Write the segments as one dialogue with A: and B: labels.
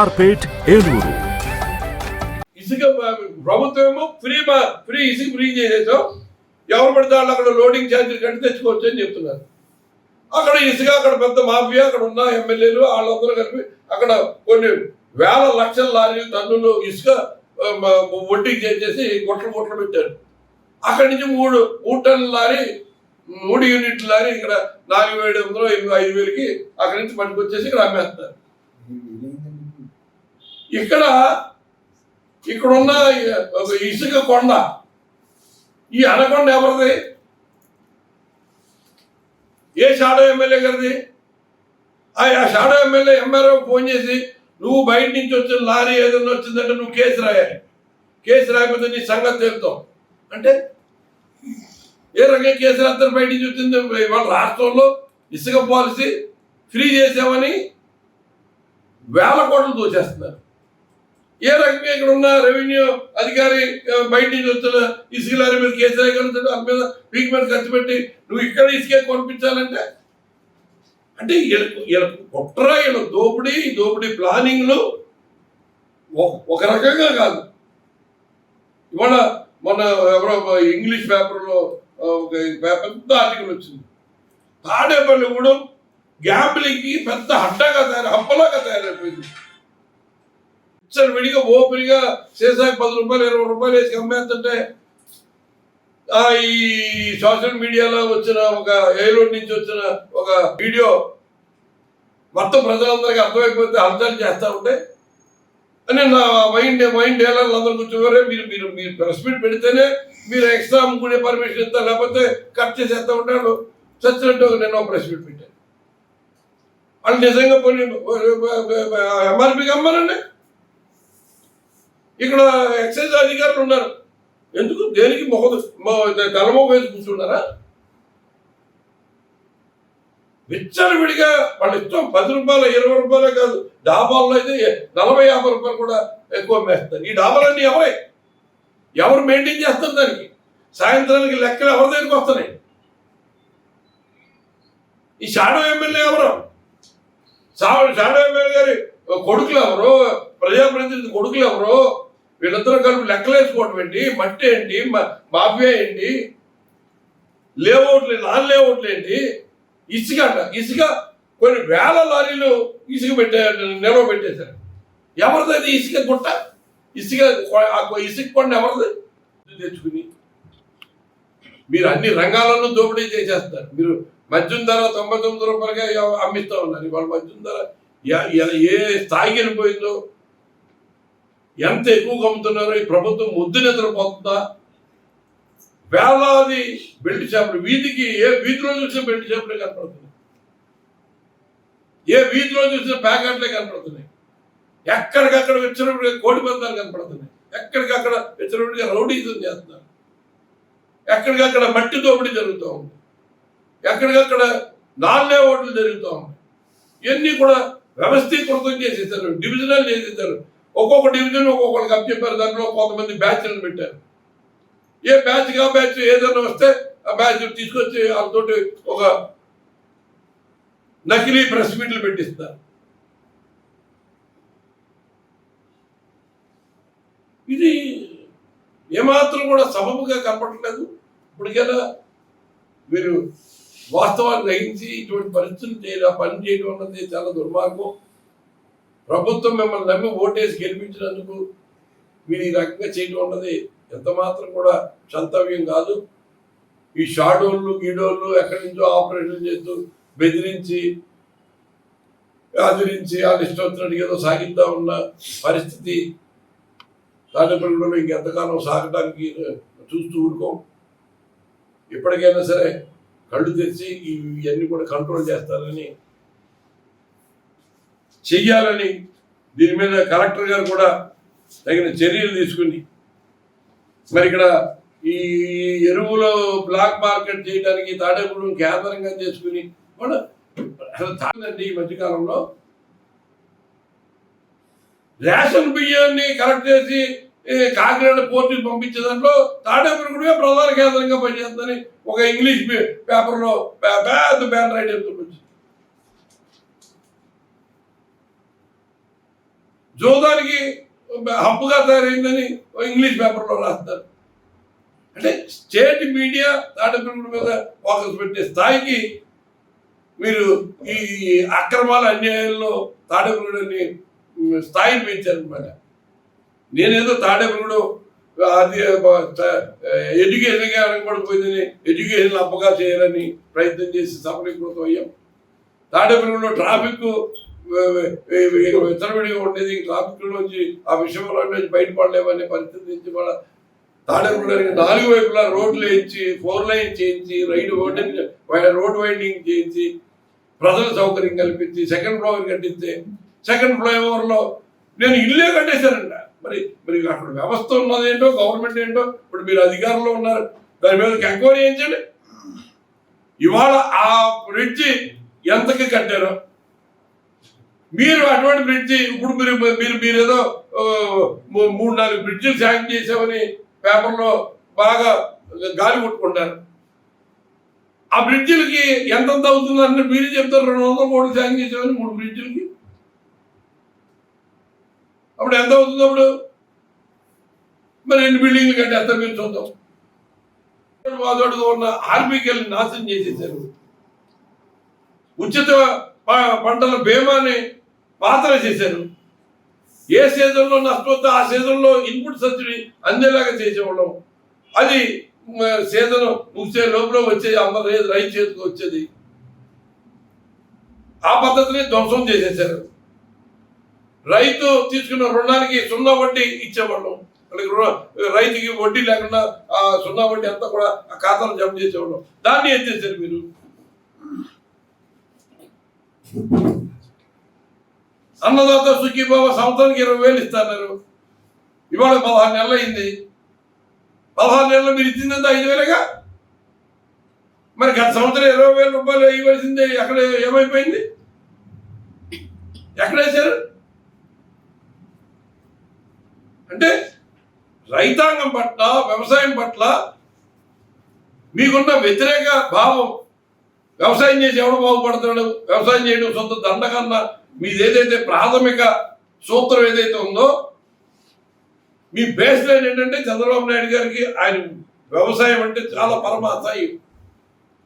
A: కేఆర్పేట్ ఏలూరు.
B: ఇసుక ప్రభుత్వం ఏమో ఫ్రీ ఫ్రీ ఇసుక ఫ్రీ చేసేసాం ఎవరు పడితే వాళ్ళు అక్కడ లోడింగ్ ఛార్జీలు కట్టి తెచ్చుకోవచ్చు అని చెప్తున్నారు. అక్కడ ఇసుక అక్కడ పెద్ద మాఫియా అక్కడ ఉన్న ఎమ్మెల్యేలు వాళ్ళందరూ కలిపి అక్కడ కొన్ని వేల లక్షల లారీలు టన్నులు ఇసుక వడ్డీకి చేసేసి గుట్టలు గుట్టలు పెట్టారు. అక్కడి నుంచి మూడు మూడు టన్నుల లారీ మూడు యూనిట్ల లారీ ఇక్కడ నాలుగు వేల ఎనిమిది ఐదు వేలకి అక్కడి నుంచి పట్టుకొచ్చేసి ఇక్కడ అమ్మేస్తారు. ఇక్కడ ఇక్కడున్న ఒక ఇసుక కొండ ఈ అనకొండ ఎవరిది? ఏ షాడో ఎమ్మెల్యే గారిది? ఆ ఆ షాడో ఎమ్మెల్యే ఎంఆర్ఓ ఫోన్ చేసి నువ్వు బయట నుంచి వచ్చిన లారీ ఏదైనా వచ్చిందంటే నువ్వు కేసు రాయాలి. కేసు రాకపోతే నీ సంగతి తెలుతాం. అంటే ఏ రకంగా కేసు రాత్రి బయట నుంచి వచ్చింది? ఇవాళ రాష్ట్రంలో ఇసుక పాలసీ ఫ్రీ చేసామని వేల కోట్లు దోచేస్తున్నారు. ఏ రకంగా ఇక్కడ ఉన్న రెవెన్యూ అధికారి బయట నుంచి వచ్చిన ఇసుక లారీ మీద కేసు రాయగలుగుతాడు దాని మీద వీక్ మీద ఖర్చు పెట్టి నువ్వు ఇక్కడ ఇసుకే కొనిపించాలంటే? అంటే వీళ్ళకు కుట్ర దోపిడీ దోపిడీ ప్లానింగ్లు ఒక- ఒక రకంగా కాదు. ఇవాళ మన ఎవరో ఇంగ్లీష్ పేపర్లో ఒక పెద్ద ఆర్టికల్ వచ్చింది. తాడేపల్లి కూడా గ్యాంబ్లింగ్కి పెద్ద హడ్డగా తయారు హబ్బలాగా తయారైపోయింది. సరే విడిగా ఓపెన్గా చేసాక పది రూపాయలు ఇరవై రూపాయలు వేసి అమ్మేస్తుంటే ఆ, ఈ సోషల్ మీడియాలో వచ్చిన ఒక ఏలూరు నుంచి వచ్చిన ఒక వీడియో మొత్తం ప్రజలందరికీ అర్థమైపోతే అర్థాలు చేస్తూ ఉంటే అని నా మైండ్ మైండ్ ఎలా అందరూ కూర్చోవరే మీరు మీరు మీరు ప్రెస్ మీట్ పెడితేనే మీరు ఎక్స్ట్రా అమ్ముకునే పర్మిషన్ ఇస్తారు లేకపోతే కట్ చేసేస్తా ఉంటాడు చచ్చినట్టు నేను ఒక ప్రెస్ మీట్ పెట్టాను వాళ్ళు నిజంగా కొన్ని ఎంఆర్పీకి అమ్మానండి ఇక్కడ ఎక్సైజ్ అధికారులు ఉన్నారు. ఎందుకు? దేనికి మొహ తలమొక వేసి కూర్చున్నారా విచ్చలు విడిగా ఇష్టం పది రూపాయలు ఇరవై రూపాయలే కాదు. డాబాల్లో అయితే నలభై యాభై రూపాయలు కూడా ఎక్కువ మేస్తారు ఈ డాబాలన్నీ ఎవరే? ఎవరు మెయింటైన్ చేస్తారు దానికి? సాయంత్రానికి లెక్కలు ఎవరి దగ్గరికి వస్తున్నాయి? ఈ షాడో ఎమ్మెల్యే ఎవరు? షాడో ఎమ్మెల్యే గారి కొడుకులు ఎవరు? ప్రజాప్రతినిధి కొడుకులు ఎవరు? వీళ్ళందరూ కలిపి లెక్కలేసుకోవడం ఏంటి? మట్టి ఏంటి? మాఫియా ఏంటి? లేఅవుట్లు నాన్ లేఅవుట్లు ఏంటి? ఇసుక అంట. ఇసుక కొన్ని వేల లారీలు ఇసుక పెట్టే నిల్వ పెట్టేశారు. ఎవరిది అది ఇసుక గుట్ట? ఇసుక ఇసుక కొండ ఎవరిది? తెచ్చుకుని మీరు అన్ని రంగాలను దోపిడీ చేసేస్తారు మీరు మద్యం ధర తొంభై తొమ్మిది రూపాయలుగా అమ్మిస్తూ అమ్మిస్తా ఉన్నారు. ఇవాళ మద్యం ధర ఏ స్థాయికి వెళ్ళిపోయిందో ఎంత ఎక్కువగా అమ్ముతున్నారో ఈ ప్రభుత్వం ముద్దు నిద్రపోతుందా? వేలాది బెల్ట్ చేపలు వీధికి ఏ వీధిలో చూసిన బెల్ట్ చేపలే కనపడుతున్నాయి. ఏ వీధిలో చూసిన ప్యాకెట్లే కనపడుతున్నాయి. ఎక్కడికక్కడ వచ్చినప్పుడు కోడి పందాలు కనపడుతున్నాయి. ఎక్కడికక్కడ వచ్చినప్పుడు రౌడీజం చేస్తున్నారు. ఎక్కడికక్కడ మట్టి దోపిడీ జరుగుతూ ఉంది. ఎక్కడికక్కడ నాలుగే ఓట్లు జరుగుతూ ఉన్నాయి. ఇవన్నీ కూడా వ్యవస్థీకృతం చేసేసారు డివిజనల్ చేసేసారు. ఒక్కొక్క డివిజన్ ఒక్కొక్కరికి అప్పచెప్పారు దాంట్లో కొంతమంది బ్యాచ్లను పెట్టారు. ఏ బ్యాచ్ కా బ్యాచ్ ఏదైనా వస్తే ఆ బ్యాచ్ తీసుకొచ్చి వాళ్ళతోటి ఒక నకిలీ ప్రెస్ మీట్లు పెట్టిస్తారు. ఇది ఏమాత్రం కూడా సబబుగా కనపడట్లేదు. ఇప్పటికైనా మీరు వాస్తవాన్ని గ్రహించి ఇటువంటి పరిస్థితులు చేయడం పని చేయడం అన్నది చాలా దుర్మార్గం. ప్రభుత్వం మిమ్మల్ని నమ్మి ఓటేసి గెలిపించినందుకు మీరు ఈ రకంగా చేయడం ఉన్నది ఎంత మాత్రం కూడా క్షంతవ్యం కాదు. ఈ షాడోళ్ళు గీడోళ్ళు ఎక్కడి నుంచో ఆపరేషన్ చేస్తూ బెదిరించి ఆదరించి వాళ్ళు ఇష్టం వచ్చినట్టు ఏదో సాగిద్దా ఉన్న పరిస్థితి తాడేపల్లిలో ఇంకెంతకాలం సాగడానికి చూస్తూ ఊరుకోం. ఎప్పటికైనా సరే కళ్ళు తెరిచి ఇవన్నీ కూడా కంట్రోల్ చేస్తారని చెయ్యాలని దీని మీద కలెక్టర్ గారు కూడా తగిన చర్యలు తీసుకుని మరి ఇక్కడ ఈ ఎరువులు బ్లాక్ మార్కెట్ చేయడానికి తాడేపల్లి కేంద్రంగా చేసుకుని కూడా తాగండి ఈ మధ్యకాలంలో. రేషన్ బియ్యాన్ని కలెక్ట్ చేసి కాకినాడ పోర్టుకి పంపించే దాంట్లో తాడేపల్లి కూడా ప్రధాన కేంద్రంగా పనిచేస్తుందని ఒక ఇంగ్లీష్ పే- పేపర్లో పెద్ద బ్యాన్ రైట్ వచ్చింది. జోదానికి హబ్బుగా తయారైందని ఇంగ్లీష్ పేపర్లో రాస్తారు అంటే స్టేట్ మీడియా తాటపిల్లల మీద ఫోకస్ పెట్టే స్థాయికి మీరు ఈ అక్రమాల అన్యాయాల్లో తాడపిల్లడిని స్థాయిని పెంచారనమాట నేనేదో తాడేపుడు అది ఎడ్యుకేషన్గా వెనకబడిపోయిందని ఎడ్యుకేషన్ అప్పగా చేయాలని ప్రయత్నం చేసి సఫలీకృతం అయ్యాం. తాడేపురంలో ట్రాఫిక్ విచ్చలవిడిగా ఉండేది. ట్రాఫిక్లోంచి ఆ విషయంలో నుంచి బయటపడలేమనే పరిస్థితి నుంచి మన తాడేపల్లి నాలుగు వైపులా రోడ్లు వేయించి ఫోర్ లైన్ చేయించి రైడ్ రోడ్డు రోడ్ వైండింగ్ చేయించి ప్రజల సౌకర్యం కల్పించి సెకండ్ ఫ్లోర్ కట్టిస్తే సెకండ్ ఫ్లైఓవర్లో నేను ఇల్లే కట్టేశానంట. మరి మరి అక్కడ వ్యవస్థ ఉన్నది ఏంటో గవర్నమెంట్ ఏంటో ఇప్పుడు మీరు అధికారంలో ఉన్నారు దాని మీద ఎంక్వైరీ చేయించండి. ఇవాళ ఆ బ్రిడ్జి ఎంతకి కట్టారో? మీరు అటువంటి బ్రిడ్జి ఇప్పుడు మీరు మీరు మీరు ఏదో మూ- మూడు నాలుగు బ్రిడ్జిలు శాంక్షన్ చేసామని పేపర్లో బాగా గాలి కొట్టుకుంటారు. ఆ బ్రిడ్జిలకి ఎంతెంత అవుతుంది అంటే మీరు చెప్తారు. రెండు వందల కోట్లు శాంక్షన్ చేసామని మూడు బ్రిడ్జిలకి. అప్పుడు ఎంత అవుతుంది అప్పుడు? మరి ఎన్ని బిల్డింగ్లు కట్టేస్తారు మీరు చూద్దాం. వాదోడుగా ఉన్న ఆర్బీకెల్ని నాశనం చేసేసారు ఉచిత పంటల బీమాని పాత్ర చేశారు. ఏ సీజన్లో నష్టపోతే ఆ సీజన్లో ఇన్పుట్ సబ్సిడీ అందేలాగా చేసేవాళ్ళం. అది సీజన్ ముగిసే లోపల వచ్చేది అందరు రైతు చేతికి వచ్చేది. ఆ పద్ధతిని ధ్వంసం చేసేసారు రైతు తీసుకున్న రుణానికి సున్నా వడ్డీ ఇచ్చేవాళ్ళం. వాళ్ళకి రుణ రైతుకి వడ్డీ లేకుండా ఆ సున్నా వడ్డీ అంతా కూడా ఆ ఖాతాలో జమ చేసేవాళ్ళం. దాన్ని ఏం చేశారు మీరు. అన్నదాత సుఖీబాబా సంవత్సరానికి ఇరవై వేలు ఇస్తున్నారు. ఇవాళ పదహారు నెలలు అయింది. పదహారు నెలలు మీరు ఇచ్చిందంతా ఐదు వేలుగా? మరి గత సంవత్సరం ఇరవై వేల రూపాయలు ఇవ్వాల్సిందే ఎక్కడ ఏమైపోయింది? ఎక్కడ వేశారు? అంటే రైతాంగం పట్ల వ్యవసాయం పట్ల మీకున్న వ్యతిరేక భావం. వ్యవసాయం చేసి ఎవడు బాగుపడతాడు? వ్యవసాయం చేయడం సొంత దండ కన్నా మీది ఏదైతే ప్రాథమిక సూత్రం ఏదైతే ఉందో మీ బేస్ లైన్ ఏంటంటే చంద్రబాబు నాయుడు గారికి ఆయన వ్యవసాయం అంటే చాలా పరమ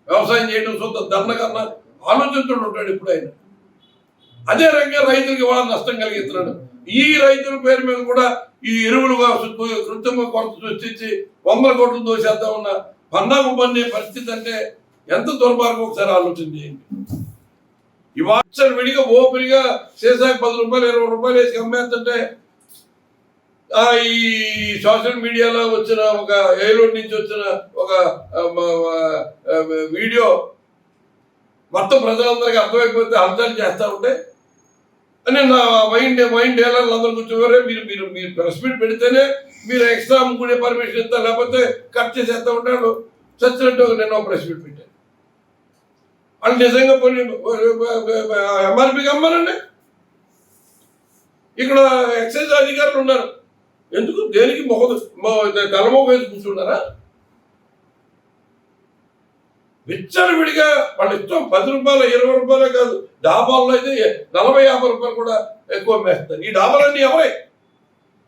B: వ్యవసాయం చేయడం సొంత దండ కన్నా ఆలోచించుడు ఉంటాడు ఇప్పుడు ఆయన. అదే రకంగా రైతులకి వాళ్ళ నష్టం కలిగిస్తున్నాడు. ఈ రైతుల పేరు మీద కూడా ఈ ఎరువులు కృత్రిమ కొరత సృష్టించి వందల కోట్లు దోసేద్దాం ఉన్న పన్నాగు పన్నే పరిస్థితి అంటే ఎంత దుర్మార్గం ఒకసారి ఆలోచన చేయండి. ఇవాళ విడిగా ఓపెన్గా చేసాక పది రూపాయలు ఇరవై రూపాయలు వేసి అమ్మేస్తుంటే ఈ సోషల్ మీడియాలో వచ్చిన ఒక ఏలూరు నుంచి వచ్చిన ఒక వీడియో మొత్తం ప్రజలందరికీ అర్థమైపోతే అర్థాలు చేస్తూ ఉంటే అని నా మైండ్ మైండ్ డీలర్లు అందరూ కూర్చోవరే మీరు మీరు మీరు ప్రెస్ మీట్ పెడితేనే మీరు ఎక్స్ట్రా అమ్ముకునే పర్మిషన్ ఇస్తా లేకపోతే కట్ చేసేస్తా ఉంటాడు చచ్చినట్టు నేను ప్రెస్ మీట్ పెట్టాను వాళ్ళు నిజంగా పోనీ ఎంఆర్పికి అమ్మానండి ఇక్కడ ఎక్సైజ్ అధికారులు ఉన్నారు. ఎందుకు? దేనికి మొహ తలమోగ వేసి కూర్చున్నారా విచ్చలవిడిగా వాళ్ళు ఇష్టం పది రూపాయలు ఇరవై రూపాయలే కాదు. డాబాల్లో అయితే నలభై యాభై రూపాయలు కూడా ఎక్కువ మేస్తారు. ఈ డాబాలన్నీ ఎవరే?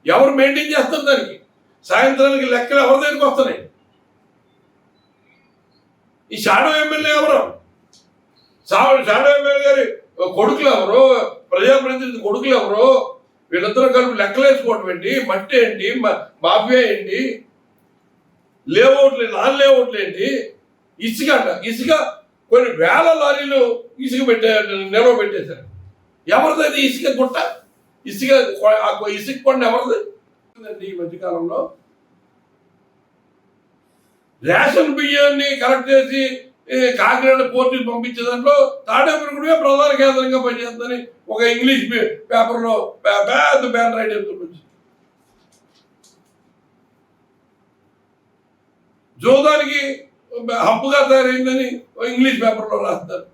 B: ఎవరు మెయింటైన్ చేస్తారు దానికి? సాయంత్రానికి లెక్కలు ఎవరి దగ్గరికి వస్తున్నాయి? ఈ షాడో ఎమ్మెల్యే ఎవరు? షా- షాడో గారి కొడుకులు ఎవరు ప్రజాప్రతినిధి కొడుకులు ఎవరు వీళ్ళందరూ కలిపి లెక్కలు వేసుకోవటం ఏంటి? మట్టి ఏంటి? మా- మాఫియా ఏంటి? లేఅవుట్లు నాన్ లేఅవుట్లు ఏంటి? ఇసుక అంట. ఇసుక కొన్ని వేల లారీలు ఇసుక పెట్టే నిల్వ పెట్టేశారు. ఎవరిది ఇసుక గుట్ట? ఇసుక ఇసుక కొండ ఎవరిది? ఈ మధ్యకాలంలో రేషన్ బియ్యాన్ని కలెక్ట్ చేసి కాకినాడ పోర్టుకి పంపించే దాంట్లో తాడేపల్లిగూడమే ప్రధాన కేంద్రంగా పనిచేస్తుందని ఒక ఇంగ్లీష్ పే- పేపర్లో పెద్ద బ్యాన్ ఐటమ్ వచ్చింది. జోదానికి హబ్బుగా తయారైందని ఇంగ్లీష్ పేపర్లో రాస్తారు.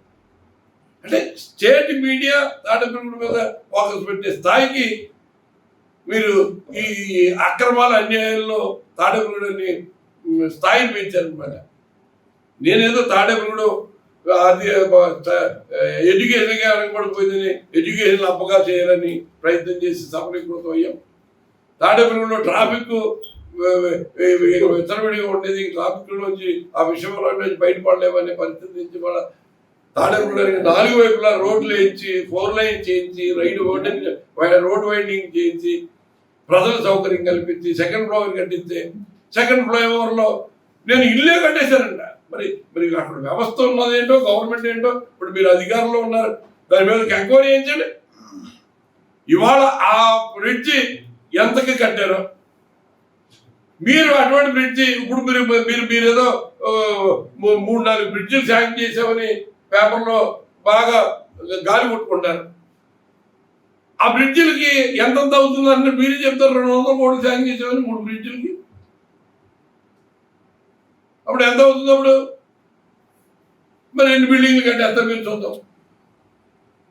B: అంటే స్టేట్ మీడియా తాడేపల్లి మీద ఫోకస్ పెట్టే స్థాయికి మీరు ఈ అక్రమాల అన్యాయాల్లో తాడేపల్లిని స్థాయిని పెంచారనమాట నేనేదో తాడేపల్లిగూడు అది ఎడ్యుకేషన్గా వెనకబడిపోయిందని ఎడ్యుకేషన్ అప్పగా చేయాలని ప్రయత్నం చేసి సఫలీకృతం అయ్యాం. తాడేపల్లిలో ట్రాఫిక్ విచ్చలవిడిగా ఉండేది. ట్రాఫిక్ నుంచి ఆ విషయంలో నుంచి బయటపడలేమనే పరిస్థితి నుంచి మన తాడేపల్లి నాలుగు వైపులా రోడ్లు వేయించి ఫోర్ లైన్ చేయించి రైడ్ రోడ్ వైండింగ్ చేయించి ప్రజల సౌకర్యం కల్పించి సెకండ్ ఫ్లోర్ కట్టించి సెకండ్ ఫ్లైఓవర్లో నేను ఇల్లే కట్టేశానంట. మరి మరి అక్కడ వ్యవస్థ ఉన్నది ఏంటో గవర్నమెంట్ ఏంటో ఇప్పుడు మీరు అధికారంలో ఉన్నారు. దాని మీద ఎంక్వైరీ చేయండి? ఇవాళ ఆ బ్రిడ్జి ఎంతకి కట్టారు? మీరు అటువంటి బ్రిడ్జి ఇప్పుడు మీరు మీరు మీరు ఏదో మూడు నాలుగు బ్రిడ్జిలు శాంక్షన్ చేసామని పేపర్లో బాగా గాలి కొట్టుకుంటారు. ఆ బ్రిడ్జిలకి ఎంతెంత అవుతుందని మీరు చెప్తారు. రెండు వందల కోట్లు శాంక్షన్ చేసామని మూడు బ్రిడ్జిలకి అప్పుడు ఎంత అవుతుంది అప్పుడు? మరి ఎన్ని బిల్డింగ్లు కట్టేస్తారు మీరు చూద్దాం.